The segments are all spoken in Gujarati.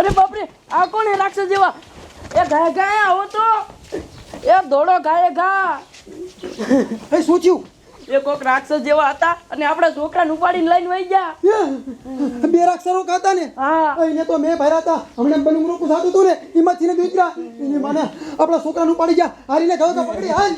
આ કોણ એ રાક્ષસ જેવા? એ ગાય ગાય આવો તો. એ દોડો ગાય ગા. એ શું થયું? એ કોક રાક્ષસ જેવા હતા અને આપણા છોકરાને ઉપાડીને લઈને વહી ગયા. બે રાક્ષસો ખાતા ને? હા. એને તો મેં ભર્યા હતા. હમણાં બલું રોકું થતું હતું ને એમાંથી ને દીકરા એને માને આપણા છોકરાનું પાડી ગયા. હારીને ગયો તો પકડી હાલ.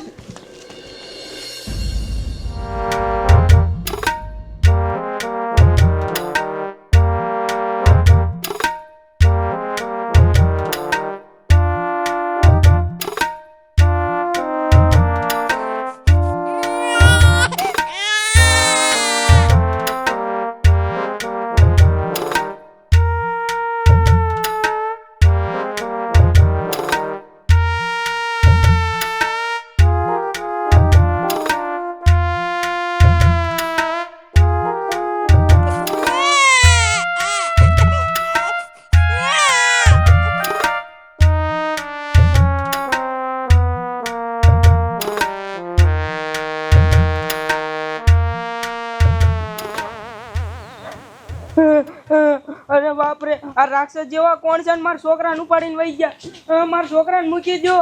બાપરે આ રાક્ષસ જેવા કોણ છે મારા છોકરાને ઉપાડીને વહી ગયા? મારા છોકરાને મૂકી દો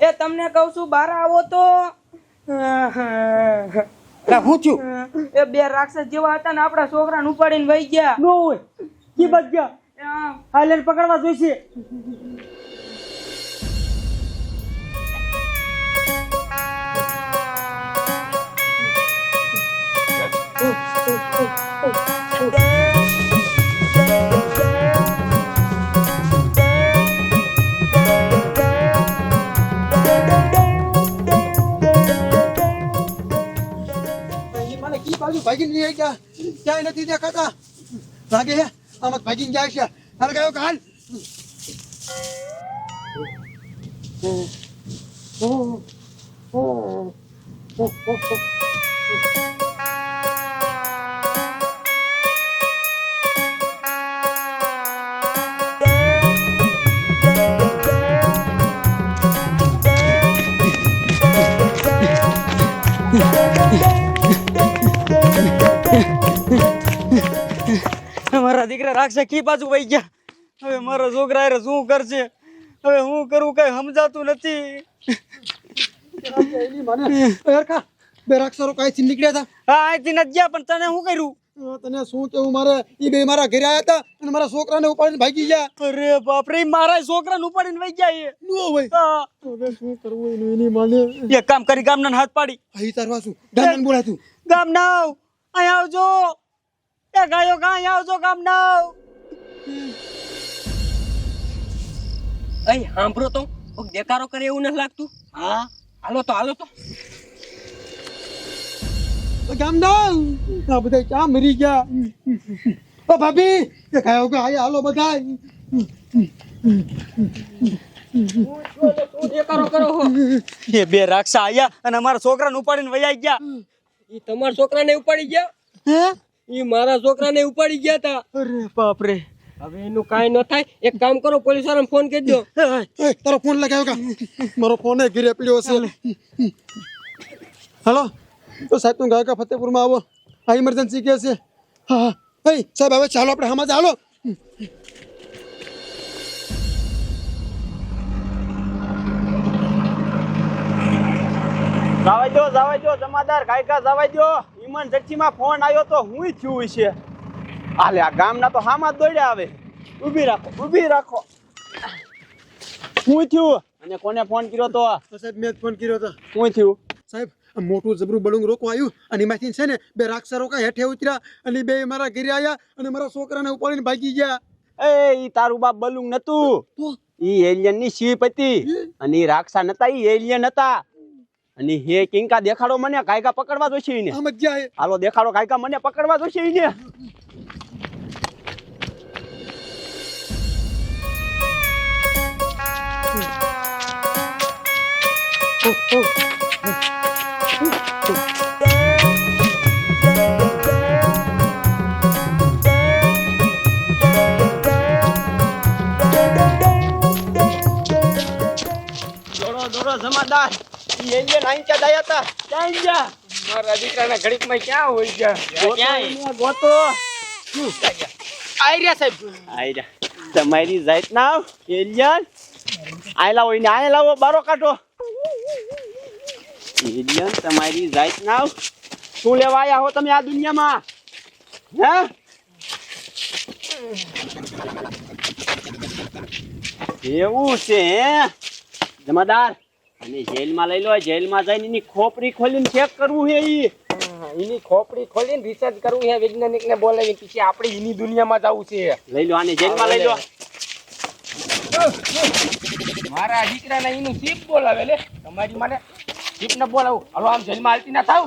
એ તમને કહું છું બહાર આવો તો. હું છું? એ બે રાક્ષસ જેવા હતા ને આપણા છોકરાને ઉપાડીને વહી ગયા. નો હોય. કી બચ ગયા. પકડવા જોઈશે. બાજુ ભાગીને લઈ ગયા. ક્યાંય નથી દેખાતા. લાગે છે? આમાં ભાગીને જાય છે. હાલ ગયો કે હાલ? મારા દીકરા રાક્ષસ કી બાજુ વહી ગયા? હવે મારા છોકરા શું કરશે? હવે હું કરું કઈ સમજાતું નથી. એની મને હરખા બે રાક્ષરો કાંઈથી નીકળ્યા હતા હા અહીંથી નથી ગયા પણ તને શું કર્યું? તને શું કેવું મારે ઈ બે મારા ઘરે આવ્યા હતા અને મારા છોકરાને ઉપાડીને ભાગી ગયા. અરે બાપરે ઈ મારા છોકરાને ઉપાડીને વહી ગયા એ. નો હોય હવે શું કરવું એનું એની માને? એક કામ કરી ગામના હાથ પાડી. અહીં તારવા ગામન ગામના આવ અહીંયા આવજો. ગાયો ગા આવજો કામ ના અહીં સાંભળો તો કોક દેકારો કરે એવું નથી લાગતું. હા? હાલો તો હાલો તો. ગામના આ બધા ક્યાં મરી ગયા? ઓ ભાભી એ ખાયો કે આયા હાલો બધા દેકારો કરો હો? એ બે રાક્ષા આયા અને અમારા છોકરાને ઉપાડીને વયા ગયા. એ તમારા છોકરાને ઉપાડી ગયા? હે? ઈ મારા છોકરાને ઉપાડી ગયા તા. અરે બાપરે. હવે એનું કાંઈ ન થાય. એક કામ કરો પોલીસ વાળાને ફોન કરી દો. તારો ફોન લગાવ્યો કા. મારો ફોન એ ઘરે પડ્યો હશે. હાલો. તો સાહેબ તું ગાયકા ફતેપુરમાં આવો. આ ઇમરજન્સી કેસ છે. હા હા. ભાઈ સાહેબ હવે ચાલો આપણે હમણાં ચાલો જવાય દો જવાય દો જમાદાર ગાયકા જવાય દો જક્ષીમાં ફોન આવ્યો તો હું થયું છે આલે આ ગામના તો હામાં દોડ્યા આવે. ઊભી રાખો ઊભી રાખો. હું થયું. અને કોને ફોન કર્યો તો? સાહેબ મેં ફોન કર્યો તો. હું થયું. સાહેબ મોટું જબરું બળુંગ રોકવા આવ્યું અને એમાંથી છે ને બે રાક્ષા રોકા હેઠે ઉતર્યા અને બે મારા ઘરે આવ્યા અને મારા છોકરાને ઉપાડીને ભાગી ગયા. એ ઈ તારું બાપ બલુંગ નતું. ઈ એલિયનની શીપ હતી. અને ઈ રાક્ષા નતા ઈ એલિયન હતા. અને હે કિંકા દેખાડો મને કાયકા પકડવા જોશે એને. હાલો દેખાડો કાયકા મને પકડવા જોશે ઈને દોડો ઈ એલિયન આઈ ક્યાં દયા ક્યાં ગયા મારા દીકરાના ક્યાં હોય ગયા ગોતો એને, ગોતો. આઈ રહ્યા તમારી જાત ના એલિયન. આય લાવો ને આય લાવો બારો કાઢો. એલિયન તમારી જાત ના શું લેવા આવ્યા હો તમે આ દુનિયામાં? હે? એવું છે હે? જમાદાર. અને જેલમાં લઈ લો જેલમાં જઈને એની ખોપરી ખોલીને ચેક કરવું છે ઈ. એની ખોપડી ખોલીને રિસર્ચ કરવું છે વૈજ્ઞાનિક ને બોલાવી પછી આપણે એની દુનિયામાં જવું છે. લઈ લો આને જેલમાં લઈ લો. મારા દીકરાને એનું સીપ બોલાવે લે. તમારી મને શીપ ને બોલાવું. હલો આમ જેલમાં હાલતી ના થાવ.